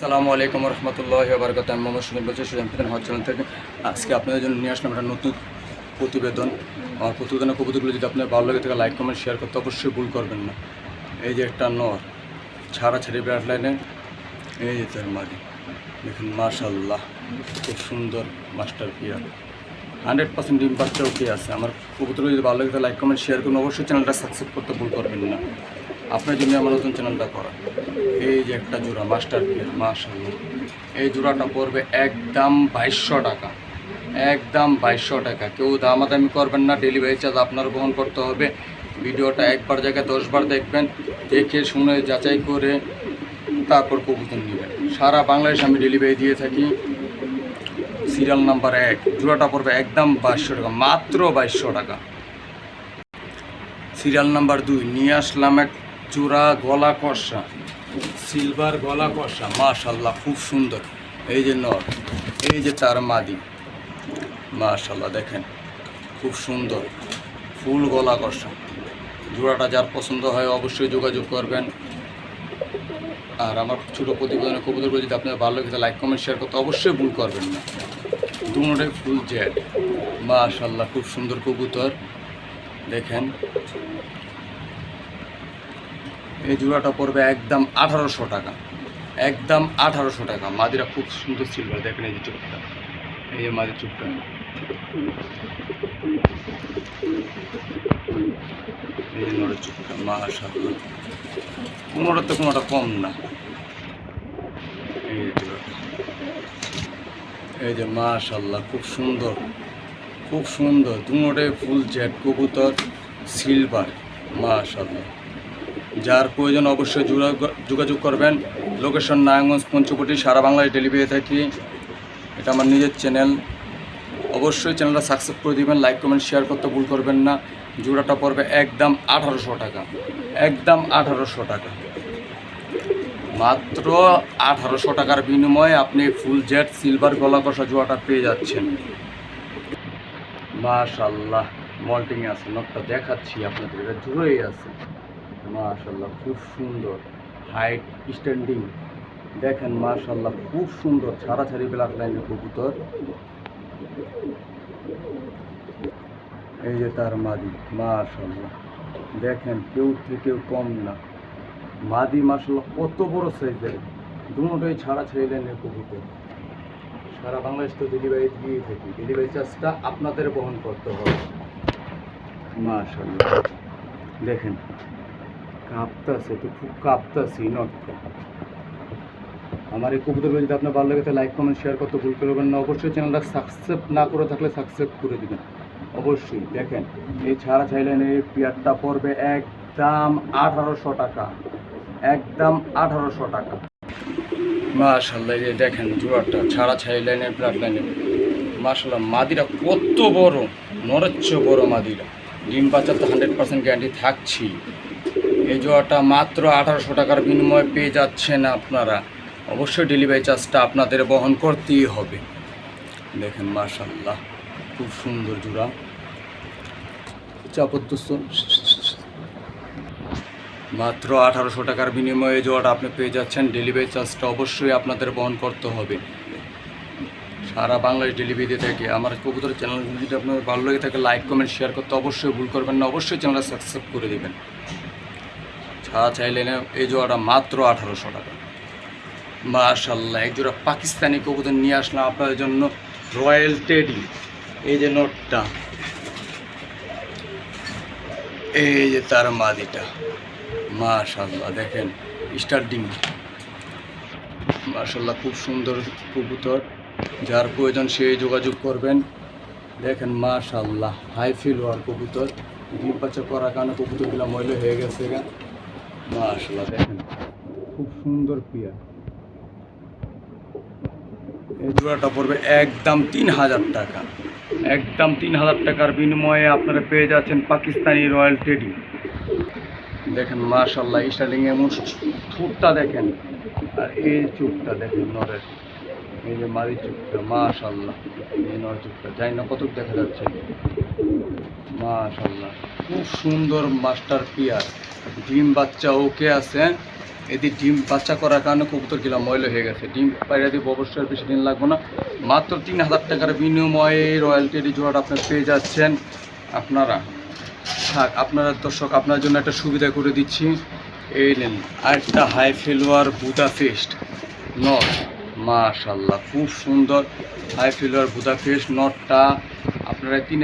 আসসালামু আলাইকুম রহমতুল্লাহ বারকাত আমি মোহাম্মদ সুনীল বলছি, সুজন ফিদান হজ চ্যানেল থেকে। আজকে আপনাদের জন্য নিয়ে আসলাম একটা নতুন প্রতিবেদন। আমার প্রতিবেদনের কবিতাগুলো যদি আপনার ভালো লাগে থাকে লাইক কমেন্ট শেয়ার করতে অবশ্যই ভুল করবেন না। এই যে একটা নর ছাড়া ছাড়ি ব্রাড লাইনে। এই যে তার মাদি দেখুন মাশাল্লাহ খুব সুন্দর মাস্টার পিয়ার। হান্ড্রেড পার্সেন্ট ডিম ওকে আছে? আমার কবুতরগুলো যদি ভালো লাগে লাইক কমেন্ট শেয়ার করুন। অবশ্যই চ্যানেলটা সাবস্ক্রাইব করতে ভুল করবেন না। আপনার জন্য আমার নতুন চ্যানেলটা করা। এই যে একটা জোড়া মাস্টার পিয়ার মাশাল্লাহ এই জোড়াটা পড়বে একদম বাইশশো টাকা। একদম বাইশশো টাকা। কেউ দামাদামি করবেন না ডেলিভারি চার্জ আপনার বহন করতে হবে। ভিডিওটা একবার জায়গায় দশবার দেখবেন, দেখে শুনে যাচাই করে তারপর কবুতর নেবেন। সারা বাংলাদেশ আমি ডেলিভারি দিয়ে থাকি। সিরিয়াল নাম্বার এক। জোড়াটা পড়বে একদম বাইশশো টাকা, মাত্র বাইশশো টাকা। সিরিয়াল নাম্বার দুই, নিয়ে আসলাম এক জোড়া গলা কষা, সিলভার গলা কষা, মাশাল্লাহ, খুব সুন্দর। এই যে নর, এই যে তার মাদি, মাশাল্লাহ, দেখেন, খুব সুন্দর, ফুল গলা কষা। জোড়াটা যার পছন্দ হয় অবশ্যই যোগাযোগ করবেন। আর আমার ছোটো প্রতিবেদনের কবুতরগুলো যদি আপনার ভালো লাগে লাইক কমেন্ট শেয়ার করতে অবশ্যই ভুল করবেন না। দুটোটাই ফুল জেড মাশাল্লাহ, খুব সুন্দর কবুতর। দেখেন এই জোড়াটা পড়বে একদম আঠারোশো টাকা। একদম আঠারোশো টাকা। মাদিরা খুব সুন্দর সিলভার দেখেন এই যে চোখটা। এই যে মাদির চোখটা। এই যে নড়ের চোখটা মাশাল্লাহ কোনোটা তো কোনোটা কম না। এই জোড়াটা। এই যে মাশাল্লাহ খুব সুন্দর। খুব সুন্দর। দুটোটাই ফুল জেট কবুতর সিলভার মাশাল্লাহ যার প্রয়োজন অবশ্যই যোগা- যোগাযোগ করবেন। লোকেশন নারায়ণগঞ্জ পঞ্চবটি সারা বাংলায় ডেলিভারি থাকি। এটা আমার নিজের চ্যানেল অবশ্যই চ্যানেলটা সাকসেস করে দিবেন। লাইক কমেন্ট শেয়ার করতে ভুল করবেন না। জোড়াটা পড়বে একদম আঠারোশো টাকা। একদম আঠারোশো টাকা। মাত্র আঠারোশো টাকার বিনিময়ে আপনি ফুল জেট সিলভার গলা কষা জোড়াটা পেয়ে যাচ্ছেন। মাশাল্লাহ মল্টিং আছে। নটটা দেখাচ্ছি আপনাদের। এটা জুড়েই আছে। মাশাল্লাহ খুব সুন্দর। হাইট স্ট্যান্ডিং দেখেন মাশাল্লাহ খুব সুন্দর। ছাড়াছাড়ি ব্ল্যাক লাইনের কবুতর। এই যে তার মাদি মাশাল্লাহ দেখেন, কেউ থেকেও কম না। মাদি মাশাল্লাহ কত বড় সাইজের। দুটোই ছাড়া ছেড়ে লাইনের কবুতর। সারা বাংলাদেশ তো ডেলিভারি দিয়ে থাকি। ডেলিভারি চার্জটা আপনাদের বহন করতে হবে। মাশাল্লাহ দেখেন কাঁপতাছে, তো খুব কাঁপতাছি নটটা আমার এই কবুতরগুলো যদি আপনার ভালো লাগে, তাহলে লাইক কমেন্ট শেয়ার করতে ভুল করবেন না। অবশ্যই চ্যানেলটা সাবস্ক্রাইব না করে থাকলে সাবস্ক্রাইব করে দিবেন। অবশ্যই দেখেন, এই ছাড়া চাইলেন এই পেয়ারটা পড়বে একদম আঠারোশো টাকা। একদম আঠারোশো টাকা। মাশাল্লাহ এই দেখেন জোয়ারটা, ছাড়া ছাই লাইনের ব্লাড লাইনের মাশাল্লাহ মাদিরা কত বড় নরচ্ছ বড় মাদিরা। ডিম বাচ্চার তো হান্ড্রেড পার্সেন্ট গ্যারান্টি থাকছি এই জোয়ারটা মাত্র আঠারোশো টাকার বিনিময়ে পেয়ে যাচ্ছেন আপনারা। অবশ্যই ডেলিভারি চার্জটা আপনাদের বহন করতেই হবে। দেখেন মাশাল্লাহ খুব সুন্দর জোড়া। চাপত্তস্ত মাত্র আঠারোশো টাকার বিনিময়ে জোয়াটা আপনি পেয়ে যাচ্ছেন। ডেলিভারি চার্জটা অবশ্যই আপনাদের বহন করতে হবে। সারা বাংলাদেশ ডেলিভারি দিয়ে থাকে। আমার কবুতর চ্যানেল যদি আপনার ভালো লেগে থাকে লাইক কমেন্ট শেয়ার করতে অবশ্যই ভুল করবেন না। অবশ্যই চ্যানেলটা সাবস্ক্রাইব করে দেবেন। ছাড়া চাইলে না, এই জোড়াটা মাত্র আঠারোশো টাকা। মাশাল্লাহ এক জোড়া পাকিস্তানি কবুতর নিয়ে আসলাম আপনাদের জন্য রয়্যাল টেডি। এই যে নোটটা, এই যে তার মাদিটা। মাশাল্লাহ দেখেন, স্টার্টিং। মাশাল্লাহ খুব সুন্দর কবুতর। যার প্রয়োজন সে যোগাযোগ করবেন। দেখেন মাশাল্লাহ হাই ফিল হওয়ার কবুতর। ডিম বাচ্চা করার কারণে কবুতরগুলো ময়লা হয়ে গেছে মাশাল্লাহ দেখেন। খুব সুন্দর পিয়া। জোড়াটা পড়বে একদম তিন হাজার টাকা। একদম তিন হাজার টাকার বিনিময়ে আপনারা পেয়ে যাচ্ছেন পাকিস্তানি রয়্যাল টেডি। দেখেন মাশাল্লাহ স্টার্টিং এমন ঠোঁটটা দেখেন। আর এই চুপটা দেখেন, নরের। এই যে মারি চুপটা মাশাল্লাহ এই নর চুপটা জানি না কত দেখা যাচ্ছে? মাশাল্লাহ খুব সুন্দর মাস্টার পিয়ার। ডিম বাচ্চা ওকে আছে এদি ডিম বাচ্চা করার কারণে কবুতর গিলা ময়লা হয়ে গেছে। ডিম পায়রা দিব অবশ্যই বেশি দিন লাগবে না। মাত্র তিন হাজার টাকার বিনিময়ে রয়্যালটি জোয়াটা আপনার পেয়ে যাচ্ছেন। আপনারা, থাক, আপনারা দর্শক, আপনার জন্য একটা সুবিধা করে দিচ্ছি। এই নেন, আরেকটা হাই ফেলোয়ার বুদা ফেস্ট নট মাশাল্লাহ খুব সুন্দর হাই ফেলোয়ার বুদা ফেস্ট নটটা আপনারা তিন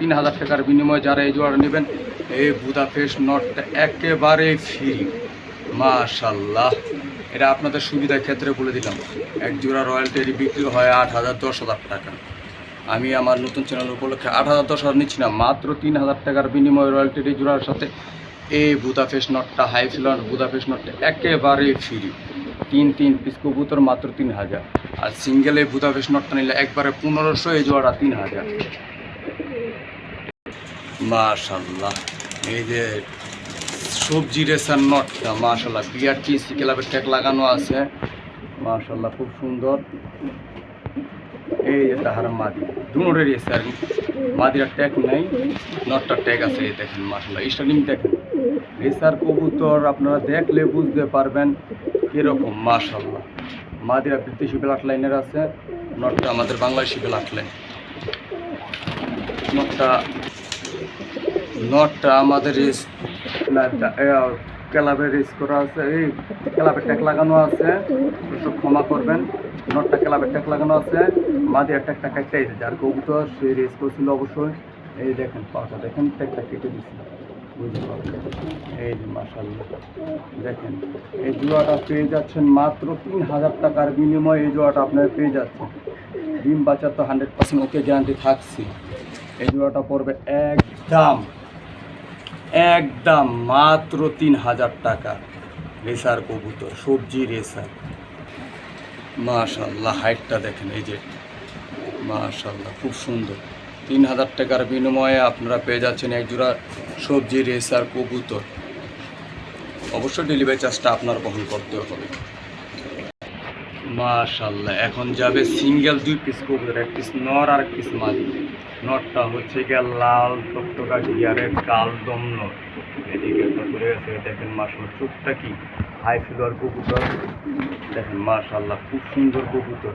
তিন হাজার টাকার বিনিময়ে যারা এই জোয়াটা নেবেন, এই বুদা ফেস্ট নটটা একেবারে ফ্রি মাশাল্লাহ এটা আপনাদের সুবিধার ক্ষেত্রে বলে দিলাম। এক জোড়া রয়্যালটি বিক্রি হয় আট হাজার, দশ হাজার টাকা। আমি আমার নতুন চ্যানেল উপলক্ষে আট হাজার, দশ হাজার নিচ্ছি না, মাত্র তিন হাজার টাকার বিনিময়ে রয়্যালটি জোড়ার সাথে এই বুদাফেস নটটা হাই ফিলন বুদাফেস নটটা একেবারে ফ্রি তিন তিন পিস কবুতর মাত্র তিন হাজার। আর সিঙ্গেলে বুদাফেস নটটা নিলে একবারে পনেরোশো, এই জোড়া তিন হাজার। মাশাল্লাহ, এই যে সবজি রেসার নটটা, মাশাল্লাহ, বিআরটি ক্লাবের ট্যাগ লাগানো আছে। মাশাল্লাহ, খুব সুন্দর। এই যে তাহার মাদি, দুনোরের এসে আর মাদির ট্যাগ নেই, নটটার ট্যাগ আছে, এই দেখেন, মাশাল্লাহ স্টার্টিং দেখেন। রেসার কবুতর আপনারা দেখলে বুঝতে পারবেন কীরকম, মাশাল্লাহ। মাদিরা বিদেশি ব্লাড লাইনের আছে, নটটা আমাদের বাংলাদেশি ব্লাড লাইন। নটটা নটটা আমাদের ক্লাবে রেস করা আছে, এই ক্লাবের ট্যাগ লাগানো আছে সব ক্ষমা করবেন। নটটা ক্লাবের ট্যাগ লাগানো আছে, মাদির ট্যাগটা কাটতে যার কবুতর, সে রেস করছিল অবশ্যই। এই দেখেন পাটা দেখেন, ট্যাগটা কেটে দিচ্ছিল বুঝতে পারবেন এই মাসাল্লাহ দেখেন, এই জোয়াটা পেয়ে যাচ্ছেন মাত্র তিন হাজার টাকার বিনিময়ে এই জোয়াটা আপনারা পেয়ে যাচ্ছেন। ডিম বাচ্চা তো হান্ড্রেড পার্সেন্ট ওকে গ্যারান্টি থাকছে। এই জোড়াটা পড়বে একদম একদম মাত্র তিন হাজার টাকা। রেসার কবুতর, সবজি রেসার। মাশাল্লাহ হাইটটা দেখেন, এই যে মাশাল্লাহ খুব সুন্দর। তিন হাজার টাকার বিনিময়ে আপনারা পেয়ে যাচ্ছেন এক জোড়া সবজি রেসার কবুতর। অবশ্যই ডেলিভারি চার্জটা আপনার বহন করতে হবে। মাশাল্লাহ এখন যাবে সিঙ্গেল দুই পিস কবুতর, এক পিস নর আর এক পিস মাদি। নটটা হচ্ছে গিয়ে লাল টকটকা গিয়ারের কালদম নট এদিকে ঘুরে গেছে দেখেন মাশাল্লাহ চোখটা কি? হাই ফিলোয়ার কবুতর। দেখেন মাশাল্লাহ খুব সুন্দর কবুতর।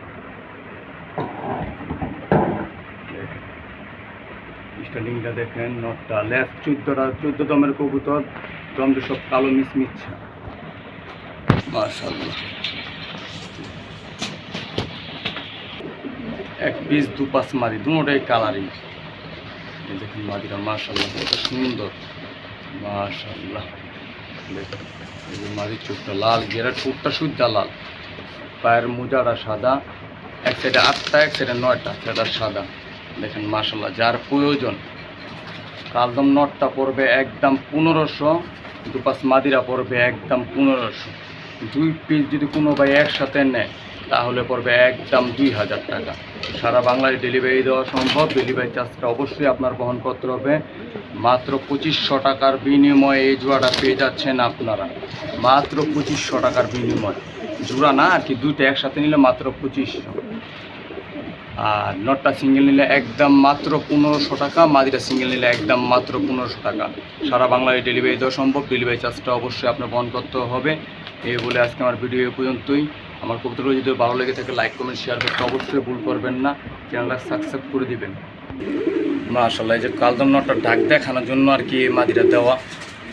স্টার্টিংটা দেখেন নটটা লেস চোদ্দটা চোদ্দ দমের কবুতর দমটা সব কালো মিচমিচ্ছে মাশাল্লাহ এক পিস দু পাঁচ মাদি দুটাই কালারিং দেখুন মাদিরা মার্শাল্লাহ কত সুন্দর। মার্শাল্লাহ দেখুন মাদির চোখটা লাল গেরা ঠোঁটটা সুদ্ধা লাল। পায়ের মোজাটা সাদা, এক সাইডে আটটা, এক সাইডে নয়টা, সেটা সাদা। দেখেন মার্শাল্লাহ যার প্রয়োজন, কালদম নটটা পড়বে একদম পনেরোশো দু পাঁচ মাদিরা পড়বে একদম পনেরোশো। দুই পিস যদি কোনো ভাই একসাথে নেয়, তাহলে পড়বে একদম দুই হাজার টাকা। সারা বাংলায় ডেলিভারি দেওয়া সম্ভব ডেলিভারি চার্জটা অবশ্যই আপনার বহন করতে হবে। মাত্র পঁচিশশো টাকার বিনিময়ে এই জোড়াটা পেয়ে যাচ্ছেন আপনারা। মাত্র পঁচিশশো টাকার বিনিময়। জোড়া না, আর কি দুইটা একসাথে নিলে মাত্র পঁচিশশো। আর নটটা সিঙ্গেল নিলে একদম মাত্র পনেরোশো টাকা, মাদিটা সিঙ্গেল নিলে একদম মাত্র পনেরোশো টাকা। সারা বাংলায় ডেলিভারি দেওয়া সম্ভব ডেলিভারি চার্জটা অবশ্যই আপনার বহন করতে হবে। এই বলে আজকে আমার ভিডিও এ পর্যন্তই। আমার কবিতাগুলো যদি ভালো লেগে থাকে লাইক কমেন্ট শেয়ার করতে অবশ্যই ভুল করবেন না। চ্যানেলটা সাবস্ক্রাইব করে দিবেন। মাশাল্লাহ এই যে কালদম নটটা ডাক দেখানোর জন্য আর কি মাদিটা দেওয়া,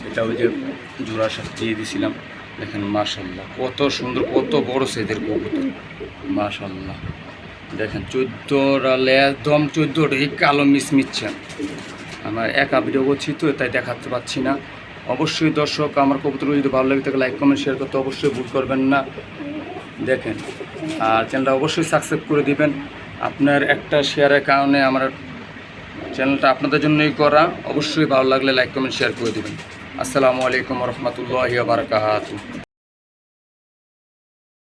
এটা ওই যে জোড়ার সাথে দিয়ে দিয়েছিলাম দেখেন মাশাল্লাহ কত সুন্দর, কত বড় সেদের কবুতর। মাশাল্লাহ দেখেন চোদ্দোটা একদম চোদ্দোটা এই কালো মিচমিচ্ছে আমার একা ভিডিও করছি তো, তাই দেখাতে পাচ্ছি না। অবশ্যই দর্শক, আমার কবুতর যদি ভালো লাগে থাকে লাইক কমেন্ট শেয়ার করতে অবশ্যই ভুল করবেন না। দেখেন, আর চ্যানেলটা অবশ্যই সাবস্ক্রাইব করে দিবেন। আপনার একটা শেয়ারের কারণে আমার চ্যানেলটা আপনাদের জন্যই করা। অবশ্যই ভালো লাগলে লাইক কমেন্ট শেয়ার করে দিবেন। আসসালামু আলাইকুম রহমতুল্লাহ বারকাত